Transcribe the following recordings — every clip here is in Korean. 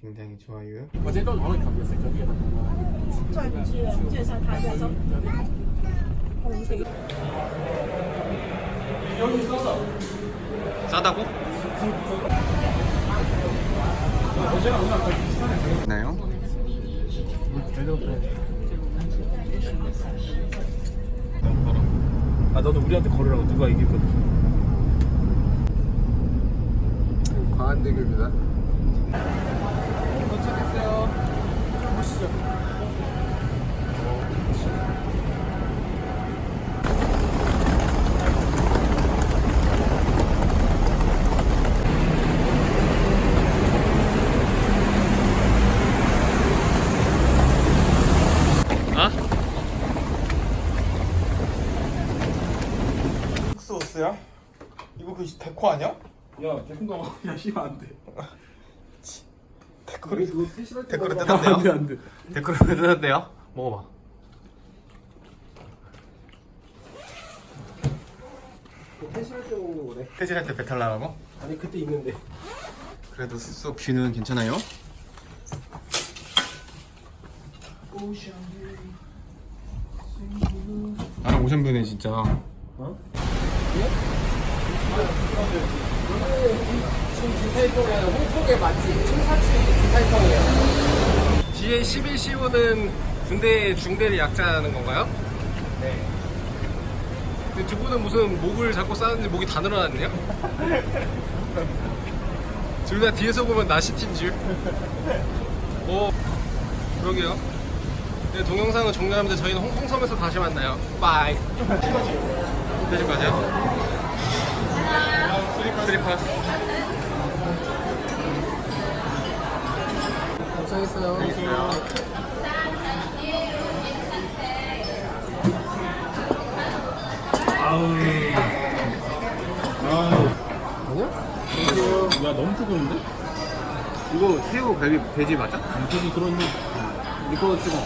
굉장히 좋아요. 어제도 너무 감겼어요. 전주에서 싸다고? 나요? 아 너도 우리한테 걸으라고 누가 얘기했거든. 과한 대교입니다. 도착했어요. 보시죠. 아? 흑소스야? 이거 그 데코 아니야? 야 대kun가 야 씨발 안 돼. 때 댓글을. 뜯었네요. 안 돼, 안 돼. 데코를 뜯었네요. 먹어봐. 패시할 때 먹는 거래. 퇴실할 때 배탈 나라고? 아니 그때 있는데. 그래도 쑥쑥 뷰는 괜찮아요? 나랑 오션뷰네 진짜. 어? 지금 디타이펑은 홍콩의 맛집 칭사치 디타이펑이에요. 뒤에 11시호는 군대 중대를 약자하는 건가요? 네. 근데 두 분은 무슨 목을 잡고 싸는데 목이 다 늘어났네요? 둘 다 뒤에서 보면 나시틴 줄. 오, 그러게요. 네, 동영상은 종료합니다. 저희는 홍콩섬에서 다시 만나요. 빠이. 퇴실 가세요? 스리파. 고생했어요. 아우. 아니야? 야 너무 뜨거운데? 이거 새우 배, 돼지 맞아? 저기 들어있는 이거 찍어.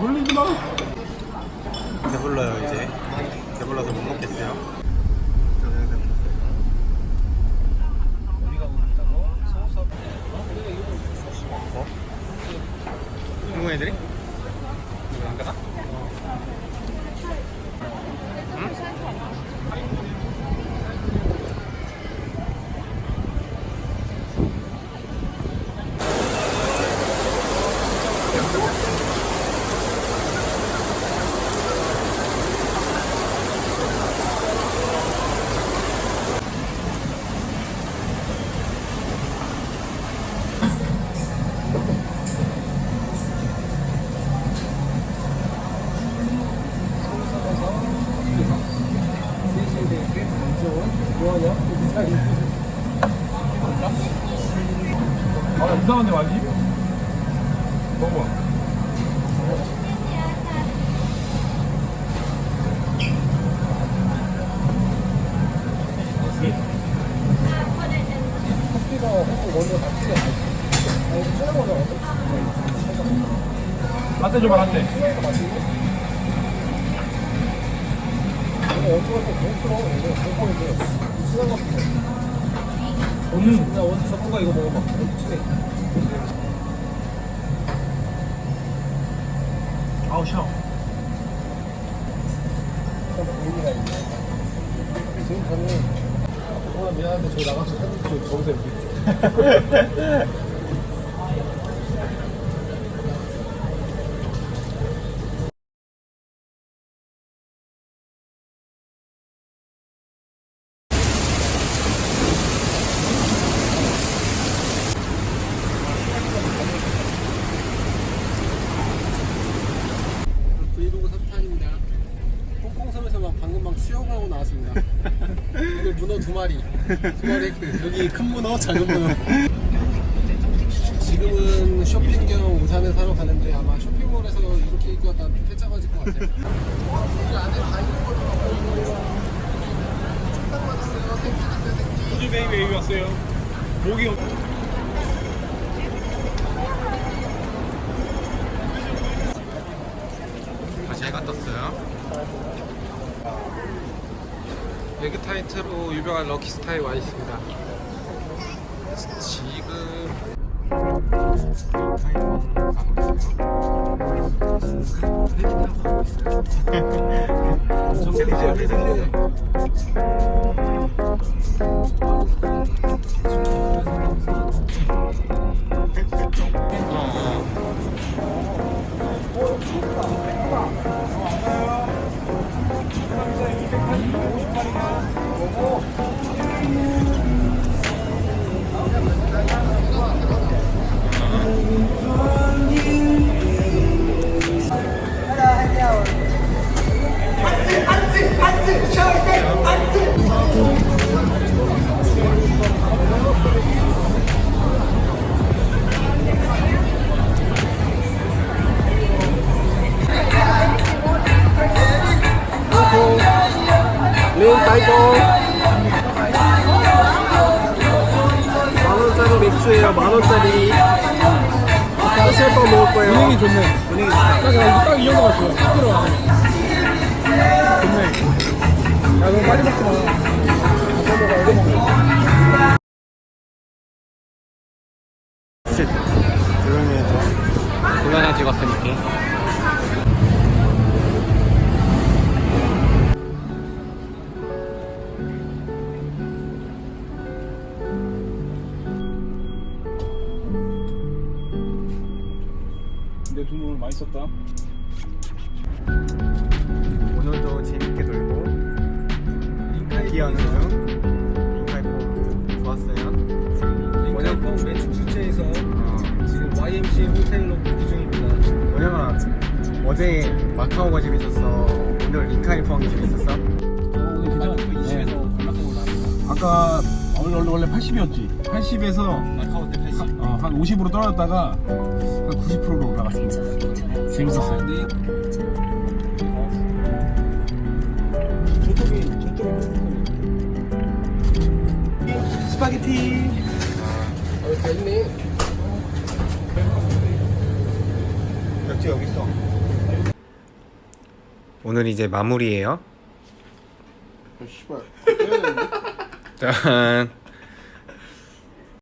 흘리지 마. 배불러요 이제. 배불러서 못 먹겠어요. 우리가 오른다고 소속. 한국 애들이? 안 가나? 이상한데 많이? 먹어. 커피가 홍콩 먼저 같이 아 이거 진한 거잖아 라떼 줘봐 라떼 이거 어디 가서 고급스러워 이거 홍콩인데 진한 거 같아 음. 야 어디 전문가 이거 먹어봐 샤워 지금 저는 정말 미안한데 저희 나가서 사진 좀 적으세요 3탄입니다. 홍콩섬에서 막 방금 막 수영하고 나왔습니다. 오늘 문어 두 마리, 두 마리 했고요. 여기 큰 문어, 작은 문어. 지금은 쇼핑 겸 우산을 사러 가는데 아마 쇼핑몰에서 이렇게 입고 왔다 패자 맞을 것 같아요. 이 안에 다 입고 축당 받았어요. 생기 있어요, 생기. 베이비 여기 왔어요. 목이 없- 다시 해가 떴어요. 에그타이트로 유명한 럭키스타에 와 있습니다. 지금 타 린 타이거 만원짜리 맥주예요 만원짜리 한시간 먹을 거예요 분위기 좋네. 분위기 좋다. 딱, 딱이 정도가 좋아. 시끄러워. 좋네. 야, 너무 빨리 먹지 마. 먹어, 이거 먹어. 조용히 해줘. 동영상 찍었으니까 내 돈 오늘 많이 썼다. 오늘도 재밌게 놀고 기어는 중 인카이포 좋았어요. 매축 주제에서 어, 지금 YMCA 호텔로 복귀 중입니다 왜냐면 어제 마카오가 재밌었어. 오늘 인카이펑이 재밌었어. 어, 오늘 괜찮아. 또 20에서 반납한 걸로 하니까. 아까 원래, 원래, 원래 80이었지. 80에서 마카오 때 80. 어, 한 50으로 떨어졌다가 한 90%로 올라갔습니다. 재밌었어요. 저쪽이, 저쪽이 스파게티. 역시 여기 있어. 오늘 이제 마무리예요. 씨발. 짠.